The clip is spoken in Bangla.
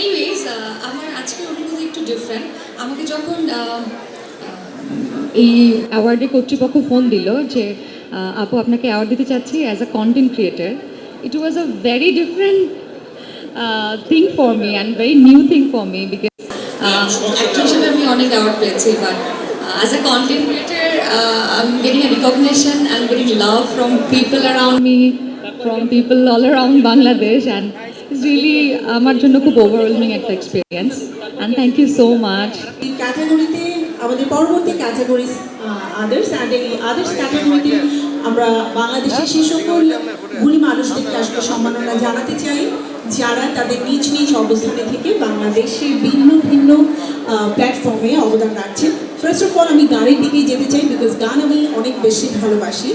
এনিওয়েজ uh, আমার আজকের অনুভূতি একটু ডিফারেন্ট আমাকে যখন এই অ্যাওয়ার্ডে কর্তৃপক্ষ ফোন দিল যে আপু আপনাকে অ্যাওয়ার্ড দিতে চাচ্ছি as a content creator it was a very different thing for me and very new thing for me because actor হিসেবে আমি অনেক অ্যাওয়ার্ড পেয়েছি as a content creator creator, uh, I'm getting a recognition, I'm getting love from people around me, from people all around really আমার জন্য খুব ওভারওয়েলমিং একটা experience and thank you so much এই ক্যাটাগরিতে আমাদের পরবর্তী ক্যাটাগরিজ আদার্স অ্যান্ড এই আদার্স ক্যাটাগরিতে আমরা বাংলাদেশের সেই সকল গুণী মানুষদেরকে আসলে সম্মাননা জানাতে চাই, যারা তাদের নিজ নিজ অবস্থানে থেকে বাংলাদেশের ভিন্ন ভিন্ন প্ল্যাটফর্মে অবদান রাখছেন। ফার্স্ট অফ অল আমি গানের দিকেই যেতে চাই বিকজ গান আমি অনেক বেশি ভালোবাসি।